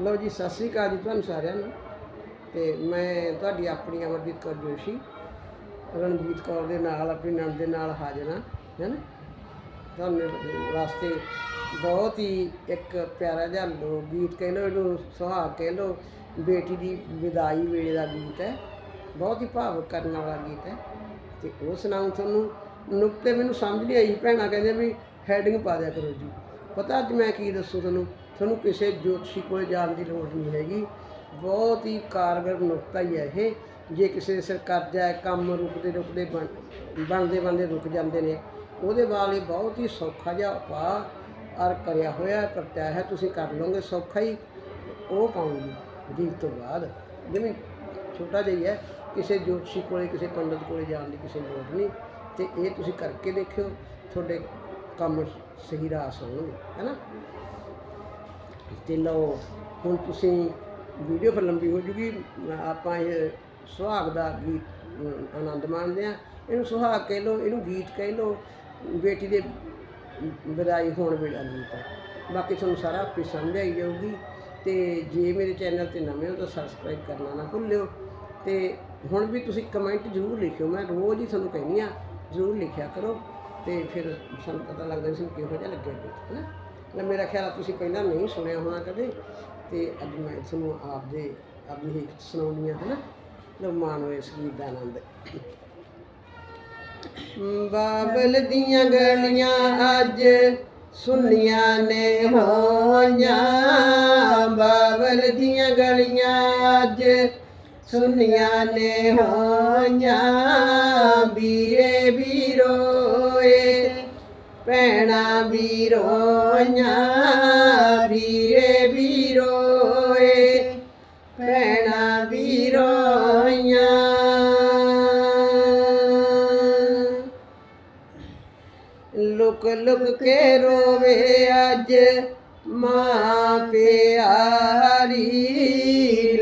ਲਓ ਜੀ, ਸਤਿ ਸ੍ਰੀ ਅਕਾਲ ਜੀ ਤੁਹਾਨੂੰ ਸਾਰਿਆਂ ਨੂੰ। ਤੇ ਮੈਂ ਤੁਹਾਡੀ ਆਪਣੀ ਅਮਰਜੀਤ ਕੌਰ ਜੋਸ਼ੀ, ਰਣਜੀਤ ਕੌਰ ਦੇ ਨਾਲ, ਆਪਣੀ ਨੰਦ ਦੇ ਨਾਲ ਹਾਜ਼ਰ ਹਾਂ, ਹੈ ਨਾ? ਤੁਹਾਨੂੰ ਵਾਸਤੇ ਬਹੁਤ ਹੀ ਇੱਕ ਪਿਆਰਾ ਜਿਹਾ ਲੋ ਗੀਤ ਕਹਿ ਲਓ, ਇਹਨੂੰ ਸੁਹਾਗ ਕਹਿ ਲਓ, ਬੇਟੀ ਦੀ ਵਿਦਾਈ ਵੇਲੇ ਦਾ ਗੀਤ ਹੈ। ਬਹੁਤ ਹੀ ਭਾਵੁਕ ਕਰਨ ਵਾਲਾ ਗੀਤ ਹੈ। ਤੇ ਉਹ ਸੁਣਾਉਂ ਤੁਹਾਨੂੰ, ਨੁਕਤੇ ਮੈਨੂੰ ਸਮਝ ਨਹੀਂ ਆਈ, ਭੈਣਾਂ ਕਹਿੰਦੇ ਵੀ ਹੈਡਿੰਗ ਪਾ ਦਿਆ ਕਰੋ ਜੀ। ਪਤਾ ਅੱਜ ਮੈਂ ਕੀ ਦੱਸੂ ਤੁਹਾਨੂੰ? ਤੁਹਾਨੂੰ ਕਿਸੇ ਜੋਤਸ਼ੀ ਕੋਲ ਜਾਣ ਦੀ ਲੋੜ ਨਹੀਂ ਹੈਗੀ। ਬਹੁਤ ਹੀ ਕਾਰਗਰ ਨੁਕਤਾ ਹੀ ਹੈ ਇਹ। ਜੇ ਕਿਸੇ ਦੇ ਸਿਰ ਕਰਜ਼ਾ ਹੈ, ਕੰਮ ਰੁਕਦੇ ਰੁਕਦੇ ਬਣ, ਬਣਦੇ ਬਣਦੇ ਰੁਕ ਜਾਂਦੇ ਨੇ। ਉਹਦੇ ਵਾਲੇ ਬਹੁਤ ਹੀ ਸੌਖਾ ਜਿਹਾ ਉਪਾਅ ਅਰ ਕਰਿਆ ਹੋਇਆ ਕਰਤਾ ਹੈ ਤੁਸੀਂ ਕਰ ਲਓਗੇ, ਸੌਖਾ ਹੀ ਉਹ ਪਾਉਂਗੀ। ਗੀਤ ਤੋਂ ਬਾਅਦ ਜਿਵੇਂ ਛੋਟਾ ਜਿਹਾ ਹੀ ਹੈ, ਕਿਸੇ ਜੋਤਸ਼ੀ ਕੋਲੇ, ਕਿਸੇ ਪੰਡਤ ਕੋਲੇ ਜਾਣ ਦੀ ਕਿਸੇ ਲੋੜ ਨਹੀਂ। ਤੇ ਇਹ ਤੁਸੀਂ ਕਰਕੇ ਦੇਖਿਓ, ਤੁਹਾਡੇ ਕੰਮ ਸਹੀ ਰਾਸ ਹੋਣਗੇ ਹੈਨਾ ਤੇ ਲਓ, ਹੁਣ ਤੁਸੀਂ ਵੀਡੀਓ ਫਿਰ ਲੰਬੀ ਹੋ ਜੂਗੀ ਆਪਾਂ ਇਹ ਸੁਹਾਗ ਦਾ ਗੀਤ ਆਨੰਦ ਮਾਣਦੇ ਆ ਇਹਨੂੰ ਸੁਹਾਗ ਕਹਿ ਲਓ, ਇਹਨੂੰ ਗੀਤ ਕਹਿ ਲਓ, ਬੇਟੀ ਦੇ ਵਿਦਾਈ ਹੋਣ ਵੇਲੇ ਦਾ ਗੀਤ ਹੈ। ਬਾਕੀ ਤੁਹਾਨੂੰ ਸਾਰਾ ਆਪੇ ਸਮਝ ਆਈ ਜਾਊਗੀ। ਤੇ ਜੇ ਮੇਰੇ ਚੈਨਲ ਤੇ ਨਵੇਂ ਹੋ ਤਾਂ ਸਬਸਕ੍ਰਾਈਬ ਕਰਨਾ ਨਾ ਭੁੱਲਿਓ। ਤੇ ਹੁਣ ਵੀ ਤੁਸੀਂ ਕਮੈਂਟ ਜ਼ਰੂਰ ਲਿਖਿਓ, ਮੈਂ ਰੋਜ਼ ਹੀ ਤੁਹਾਨੂੰ ਕਹਿੰਦੀ ਆ ਜ਼ਰੂਰ ਲਿਖਿਆ ਕਰੋ। ਤੇ ਫਿਰ ਸਾਨੂੰ ਪਤਾ ਲੱਗਦਾ ਸੀ ਕਿਹੋ ਜਿਹਾ ਲੱਗਿਆ ਹੈ ਨਾ? ਨਾ ਮੇਰਾ ਖਿਆਲ ਆ ਤੁਸੀਂ ਪਹਿਲਾਂ ਨਹੀਂ ਸੁਣਿਆ ਹੋਣਾ ਕਦੇ। ਤੇ ਅੱਜ ਮੈਂ ਤੁਹਾਨੂੰ ਆਪਦੇ ਆਪਣੀ ਹੀ ਸੁਣਾਉਣੀ ਆ ਹੈ ਨਾ ਲੋ ਮਾਣੋ ਇਸ ਗੀਤ ਦਾ ਆਨੰਦ। ਬਾਬਲ ਦੀਆਂ ਗਲੀਆਂ ਅੱਜ ਸੁਨੀਆਂ ਨੇ ਹੋਈਆਂ। ਬਾਬਲ ਦੀਆਂ ਗਲੀਆਂ ਅੱਜ ਸੁਨੀਆਂ ਨੇ ਹੋਈਆਂ। ਵੀਰੇ ਵੀਰੋ ਭੈਣਾ ਵੀਰੋਈਆਂ, ਵੀਰੇ ਵੀਰੋਏ, ਭੈਣਾ ਵੀਰੋਈਆਂ। ਲੁਕ ਲੁਕ ਕੇ ਰੋਵੇ ਅੱਜ ਮਾਂ ਪਿਆਰੀ,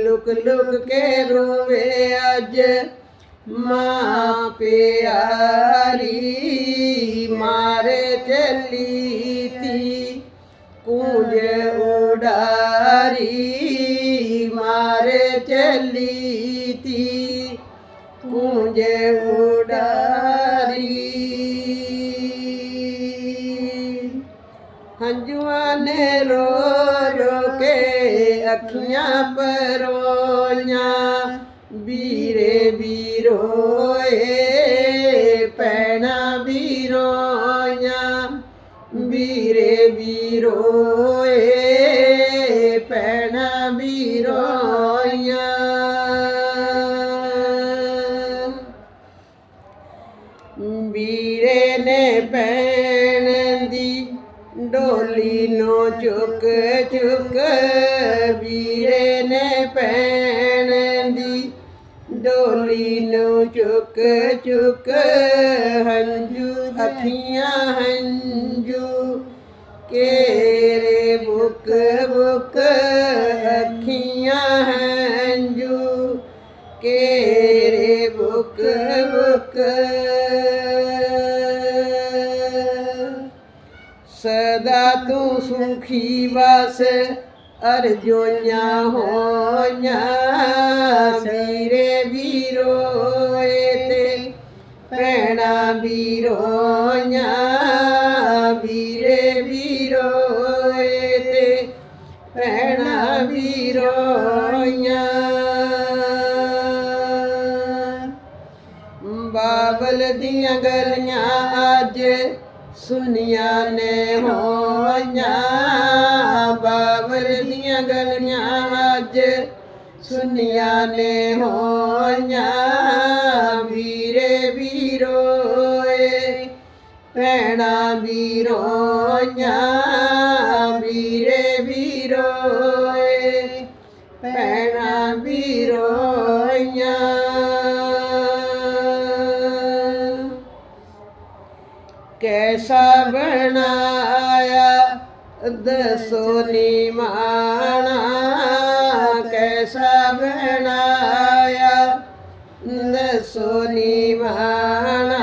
ਲੁਕ ਲੁਕ ਕੇ ਰੋਵੇ ਅੱਜ मा प्यारी मार ची कुंज मारे चली थी कुज उडारी हंजुआ ने रो रो के अखियां परोया ਵੀਰੋਏ ਪੈਣਾ ਵੀਰੋਈਆਂ, ਵੀਰੇ ਵੀਰੋਏ ਪੈਣਾ ਵੀਰੋਈਆਂ। ਵੀਰੇ ਨੇ ਪੈਣ ਦੀ ਡੋਲੀ ਨੂੰ ਚੁੱਕ ਚੁੱਕ ਵੀਰੇ ਨੇ ਪੈਣ ਡੋਲੀ ਨੂੰ ਚੁੱਕ ਚੁੱਕ ਹੰਝੂ ਅੱਖੀਆਂ ਹੰਝੂ ਕੇਰੇ ਬੁੱਕ ਬੁੱਕ ਅੱਖੀਆਂ ਹੰਝੂ ਕੇਰੇ ਬੁੱਕ ਬੁੱਕ ਸਦਾ ਤੂੰ ਸੁਖੀ ਵਸ ਅਰਜੋਈਆਂ ਹੋਈਆਂ। ਵੀਰੇ ਵੀਰੋਏ ਤੇ ਭੈਣਾ ਵੀਰੋਈਆਂ। ਵੀਰੇ ਵੀਰੋਏ ਤੇ ਭੈਣਾ ਵੀਰੋਈਆਂ। ਬਾਬਲ ਦੀਆਂ ਗਲੀਆਂ ਅੱਜ ਸੁਨੀਆਂ ਨੇ ਹੋਈਆਂ। ਬਾਬਲ ਦੀਆਂ ਗਲੀਆਂ ਅੱਜ ਸੁਨੀਆਂ ਨੇ ਹੋਈਆਂ ਵੀਰੇ ਵੀਰੋਏ, ਭੈਣਾ ਵੀਰੋਈਆਂ ਵੀਰੇ ਵੀਰੋਏ, ਭੈਣਾ ਵੀਰੋਈਆਂ। ਕੈਸਾ ਬਣਾ ਦਸੋ ਨੀ ਮਾਣਾ ਕੈਸਾ ਬਣਾਇਆ ਦਸੋ ਨੀ ਮਾਣਾ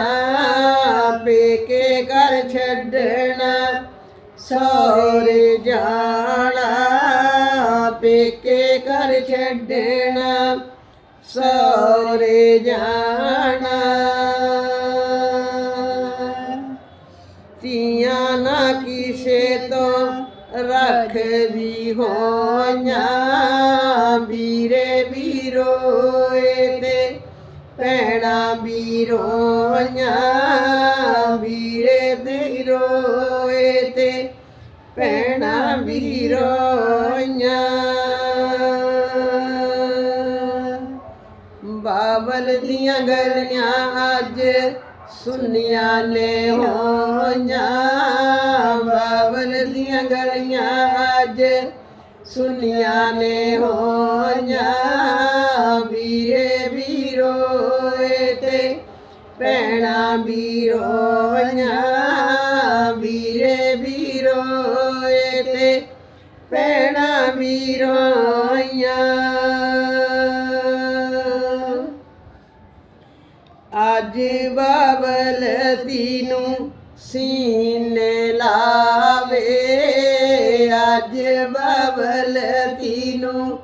ਪੇਕੇ ਘਰ ਛੱਡਣਾ, ਸੌਰੇ ਜਾਣਾ ਪੇਕੇ ਘਰ ਛੱਡਣਾ, ਸੋਰੇ ਜਾਣਾ ਤੀਆਂ ਨਾ ਕਿਸੇ ਤੋਂ ਰੱਖਦੀ ਹੋਈਆਂ। ਵੀਰੇ ਵੀਰੋਏ ਤੇ ਭੈਣਾ ਵੀਰੋਈਆਂ ਵੀਰੇ ਵੀਰੋਏ ਤੇ ਭੈਣਾ ਵੀਰੋਈਆਂ ਬਾਬਲ ਦੀਆਂ ਗਲੀਆਂ ਅੱਜ ਸੁਨੀਆਂ ਨੇ ਹੋਈਆਂ ਬਾਬਲ ਦੀਆਂ ਗਲੀਆਂ ਅੱਜ। ਸੁਨੀਆਂ ਨੇ ਹੋਈਆਂ ਵੀਰੇ ਵੀਰੋਏ ਤੇ ਭੈਣਾ ਵੀਰੋਈਆਂ। ਵੀਰੇ ਵੀਰੋਏ ਤੇ ਭੈਣਾ ਵੀਰੋਈਆਂ ਤੀਨੂੰ ਸੀਨੇ ਲਾਵੇ ਅੱਜ ਬਾਬਲ ਤੀਨੂੰ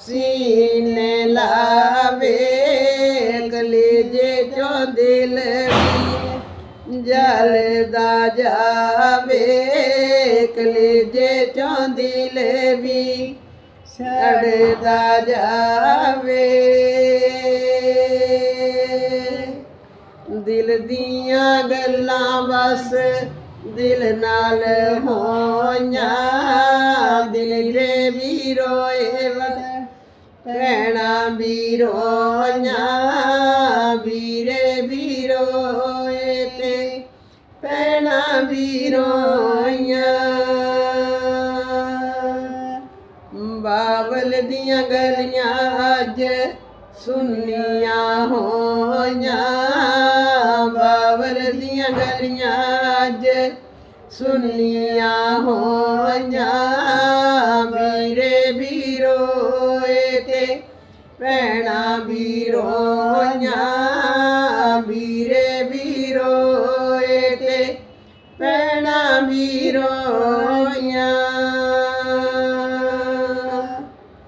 ਸੀਨੇ ਲਾਵੇ ਕਲੇਜੇ ਚੋਂ ਦਿਲ ਵੀ ਜਲਦਾ ਜਾਵੇ ਕਲੇਜੇ ਦਿਲ ਵੀ ਦੀਆਂ ਗੱਲਾਂ ਬਸ ਦਿਲ ਨਾਲ ਹੋਈਆਂ। ਦਿਲ ਦੇ ਵੀ ਰੋਏ ਵਦ ਭੈਣਾ ਵੀ ਰੋਈਆਂ ਵੀਰੇ ਵੀ ਰੋਏ ਤੇ ਭੈਣਾ ਵੀ ਰੋਈਆਂ ਬਾਬਲ ਦੀਆਂ ਗਲੀਆਂ ਅੱਜ ਸੁਨੀਆਂ ਹੋਈਆਂ। ਦੀਆਂ ਗਲੀਆਂ ਅੱਜ ਸੁਨੀਆਂ ਹੋਈਆਂ। ਵੀਰੇ ਵੀਰੋਏ ਤੇ ਭੈਣਾ ਵੀਰੋਈਆਂ ਵੀਰੇ ਵੀਰੋਏ ਤੇ ਭੈਣਾ ਵੀਰੋਈਆਂ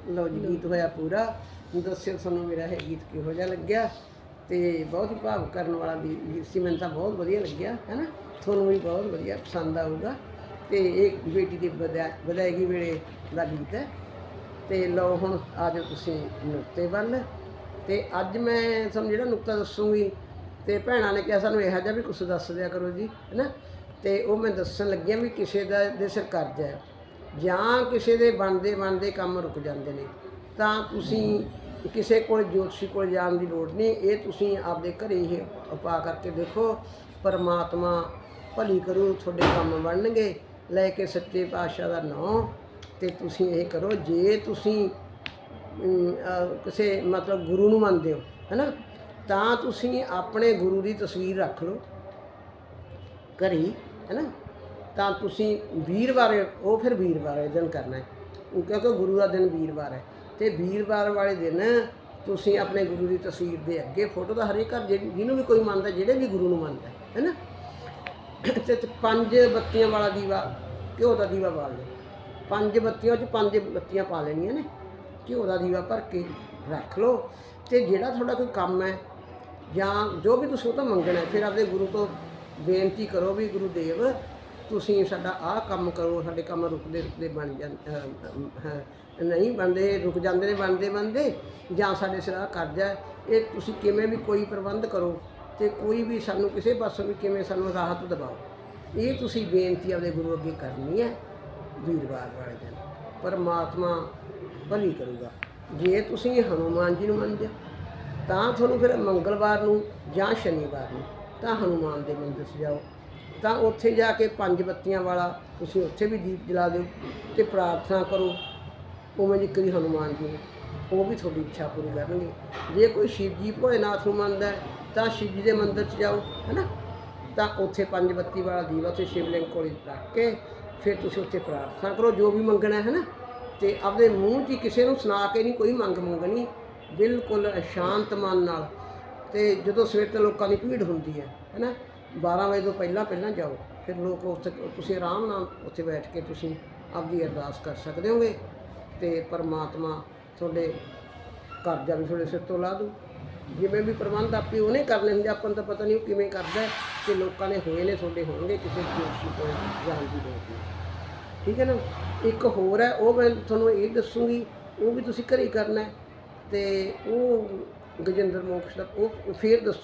ਲਓ ਜੀ, ਗੀਤ ਹੋਇਆ ਪੂਰਾ। ਦੱਸਿਓ ਤੁਹਾਨੂੰ ਮੇਰਾ ਇਹ ਗੀਤ ਕਿਹੋ ਜਿਹਾ ਲੱਗਿਆ। ਤੇ ਬਹੁਤ ਹੀ ਭਾਵ ਕਰਨ ਵਾਲਾ ਵੀ ਸੀ, ਮੈਨੂੰ ਤਾਂ ਬਹੁਤ ਵਧੀਆ ਲੱਗਿਆ ਹੈ ਨਾ ਤੁਹਾਨੂੰ ਵੀ ਬਹੁਤ ਵਧੀਆ ਪਸੰਦ ਆਊਗਾ। ਤੇ ਇਹ ਬੇਟੀ ਦੀ ਵਧਾ- ਵਧਾਈਗੀ ਵੇਲੇ ਦਾ ਗੀਤ ਹੈ। ਤੇ ਲਓ ਹੁਣ ਆ ਜਾਓ ਤੁਸੀਂ ਨੁਕਤੇ ਵੱਲ। ਤੇ ਅੱਜ ਮੈਂ ਤੁਹਾਨੂੰ ਜਿਹੜਾ ਨੁਕਤਾ ਦੱਸੂਗੀ, ਤੇ ਭੈਣਾਂ ਨੇ ਕਿਹਾ ਸਾਨੂੰ ਇਹੋ ਜਿਹਾ ਵੀ ਕੁਝ ਦੱਸ ਦਿਆ ਕਰੋ ਜੀ, ਹੈਨਾ? ਤੇ ਉਹ ਮੈਂ ਦੱਸਣ ਲੱਗਿਆ ਵੀ ਕਿਸੇ ਦਾ, ਦੇ ਸਿਰ ਕਰਜ਼ਾ ਹੈ, ਜਾਂ ਕਿਸੇ ਦੇ ਬਣਦੇ ਬਣਦੇ ਕੰਮ ਰੁਕ ਜਾਂਦੇ ਨੇ। ਤਾਂ ਤੁਸੀਂ ਕਿਸੇ ਕੋਲ ਜੋਤਸ਼ੀ ਕੋਲ ਜਾਣ ਦੀ ਲੋੜ ਨਹੀਂ ਇਹ ਤੁਸੀਂ ਆਪਦੇ ਘਰੇ ਹੀ ਉਪਾਅ ਕਰਕੇ ਦੇਖੋ ਪਰਮਾਤਮਾ ਭਲੀ ਕਰੂ ਤੁਹਾਡੇ ਕੰਮ ਬਣਨਗੇ ਲੈ ਕੇ ਸੱਚੇ ਪਾਤਸ਼ਾਹ ਦਾ ਨਾਮ ਤੇ ਤੁਸੀਂ ਇਹ ਕਰੋ ਜੇ ਤੁਸੀਂ ਕਿਸੇ ਮਤਲਬ ਗੁਰੂ ਨੂੰ ਮੰਨਦੇ ਹੋ ਹੈਨਾ ਤਾਂ ਤੁਸੀਂ ਆਪਣੇ ਗੁਰੂ ਦੀ ਤਸਵੀਰ ਰੱਖ ਲਓ ਘਰੇ ਹੀ, ਹੈਨਾ ਤਾਂ ਤੁਸੀਂ ਵੀਰਵਾਰ ਉਹ ਫਿਰ ਵੀਰਵਾਰ ਦਿਨ ਕਰਨਾ ਹੈ ਕਿਉਂਕਿ ਗੁਰੂ ਦਾ ਦਿਨ ਵੀਰਵਾਰ ਹੈ। ਤੇ ਵੀਰਵਾਰ ਵਾਲੇ ਦਿਨ ਤੁਸੀਂ ਆਪਣੇ ਗੁਰੂ ਦੀ ਤਸਵੀਰ ਦੇ ਅੱਗੇ ਫੋਟੋ ਦਾ ਹਰੇਕ ਘਰ ਜਿਹਨੂੰ ਜਿਹਨੂੰ ਵੀ ਕੋਈ ਮੰਨਦਾ, ਜਿਹੜੇ ਵੀ ਗੁਰੂ ਨੂੰ ਮੰਨਦਾ ਹੈ ਨਾ ਤੇ ਪੰਜ ਬੱਤੀਆਂ ਵਾਲਾ ਦੀਵਾ, ਘਿਓ ਦਾ ਦੀਵਾ ਬਾਲ ਲਓ। ਪੰਜ ਬੱਤੀਆਂ 'ਚ ਪੰਜ ਬੱਤੀਆਂ ਪਾ ਲੈਣੀਆਂ ਨੇ। ਘਿਓ ਦਾ ਦੀਵਾ ਭਰ ਕੇ ਰੱਖ ਲਓ ਤੇ ਜਿਹੜਾ ਤੁਹਾਡਾ ਕੋਈ ਕੰਮ ਹੈ ਜਾਂ ਜੋ ਵੀ ਤੁਸੀਂ ਉਹ ਤਾਂ ਮੰਗਣਾ ਫਿਰ ਆਪਦੇ ਗੁਰੂ ਤੋਂ ਬੇਨਤੀ ਕਰੋ ਵੀ ਗੁਰੂ ਦੇਵ ਤੁਸੀਂ ਸਾਡਾ ਆਹ ਕੰਮ ਕਰੋ, ਸਾਡੇ ਕੰਮ ਰੁਕਦੇ ਰੁਕਦੇ ਬਣ ਜਾਂ ਨਹੀਂ ਬਣਦੇ, ਰੁਕ ਜਾਂਦੇ ਨੇ, ਬਣਦੇ ਬਣਦੇ, ਜਾਂ ਸਾਡੇ ਸਿਰ ਆਹ ਕਰਜ਼ਾ ਇਹ ਤੁਸੀਂ ਕਿਵੇਂ ਵੀ ਕੋਈ ਪ੍ਰਬੰਧ ਕਰੋ ਤੇ ਕੋਈ ਵੀ ਸਾਨੂੰ ਕਿਸੇ ਪਾਸੋਂ ਵੀ ਕਿਵੇਂ ਸਾਨੂੰ ਰਾਹਤ ਦਿਵਾਓ, ਇਹ ਤੁਸੀਂ ਬੇਨਤੀ ਆਪਦੇ ਗੁਰੂ ਅੱਗੇ ਕਰਨੀ ਹੈ, ਵੀਰਵਾਰ ਵਾਲੇ ਦਿਨ। ਪਰਮਾਤਮਾ ਭਲੀ ਕਰੂਗਾ। ਜੇ ਤੁਸੀਂ ਹਨੂਮਾਨ ਜੀ ਨੂੰ ਮੰਨਦੇ ਤਾਂ ਤੁਹਾਨੂੰ ਫਿਰ ਮੰਗਲਵਾਰ ਨੂੰ ਜਾਂ ਸ਼ਨੀਵਾਰ ਨੂੰ ਤਾਂ ਹਨੂਮਾਨ ਦੇ ਮੰਦਿਰ 'ਚ ਜਾਓ। ਤਾਂ ਉੱਥੇ ਜਾ ਕੇ ਪੰਜ ਬੱਤੀਆਂ ਵਾਲਾ ਤੁਸੀਂ ਉੱਥੇ ਵੀ ਦੀਪ ਜਲਾ ਦਿਓ ਤੇ ਪ੍ਰਾਰਥਨਾ ਕਰੋ, ਉਵੇਂ ਜਿੱਕਰ ਹੀ ਹਨੂਮਾਨ ਜੀ ਨੂੰ। ਉਹ ਵੀ ਤੁਹਾਡੀ ਇੱਛਾ ਪੂਰੀ ਕਰਨਗੇ। ਜੇ ਕੋਈ ਸ਼ਿਵ ਜੀ ਭੋਲੇਨਾਥ ਨੂੰ ਮੰਨਦਾ ਤਾਂ ਸ਼ਿਵ ਜੀ ਦੇ ਮੰਦਿਰ 'ਚ ਜਾਓ, ਹੈਨਾ? ਤਾਂ ਉੱਥੇ ਪੰਜ ਬੱਤੀ ਵਾਲਾ ਦੀਵਾ ਤੇ ਸ਼ਿਵਲਿੰਗ ਕੋਲ ਰੱਖ ਕੇ ਫਿਰ ਤੁਸੀਂ ਉੱਥੇ ਪ੍ਰਾਰਥਨਾ ਕਰੋ, ਜੋ ਵੀ ਮੰਗਣਾ ਹੈ ਨਾ ਤੇ ਆਪਦੇ ਮੂੰਹ 'ਚ ਕਿਸੇ ਨੂੰ ਸੁਣਾ ਕੇ ਨਹੀਂ ਕੋਈ ਮੰਗ ਮੰਗਣੀ। ਬਿਲਕੁਲ ਸ਼ਾਂਤ ਮਨ ਨਾਲ। ਤੇ ਜਦੋਂ ਸਵੇਰ ਤੇ ਲੋਕਾਂ ਦੀ ਭੀੜ ਹੁੰਦੀ ਹੈ, ਹੈਨਾ? 12 ਵਜੇ ਤੋਂ ਪਹਿਲਾਂ ਪਹਿਲਾਂ ਜਾਓ। ਫਿਰ ਲੋਕ ਉੱਥੇ ਤੁਸੀਂ ਆਰਾਮ ਨਾਲ ਉੱਥੇ ਬੈਠ ਕੇ ਤੁਸੀਂ ਆਪਦੀ ਅਰਦਾਸ ਕਰ ਸਕਦੇ ਹੋਗੇ ਤੇ ਪਰਮਾਤਮਾ ਤੁਹਾਡੇ ਕਰਜ਼ਾ ਵੀ ਤੁਹਾਡੇ ਸਿਰ ਤੋਂ ਲਾ ਦੂ। ਜਿਵੇਂ ਵੀ ਪ੍ਰਬੰਧ ਆਪੇ ਉਹਨੇ ਕਰ ਲੈਂਦੇ ਆਪਾਂ ਨੂੰ ਤਾਂ ਪਤਾ ਨਹੀਂ ਉਹ ਕਿਵੇਂ ਕਰਦਾ ਹੈ, ਕਿ ਲੋਕਾਂ ਨੇ ਹੋਏ ਨੇ ਤੁਹਾਡੇ ਹੋਣਗੇ ਕਿਸੇ ਜੋਸ਼ੀ ਕੋਲ ਜਾਣ ਦੀ ਲੋੜ ਨਹੀਂ। ਠੀਕ ਹੈ ਨਾ? ਇੱਕ ਹੋਰ ਹੈ ਉਹ ਮੈਂ ਤੁਹਾਨੂੰ ਇਹ ਦੱਸੂਗੀ ਉਹ ਵੀ ਤੁਸੀਂ ਘਰੇ ਹੀ ਕਰਨਾ ਹੈ ਤੇ ਉਹ ਗਜਿੰਦਰ ਮੋਕਸ਼ ਦਾ ਉਹ ਉਹ ਫੇਰ ਦੱਸੋ।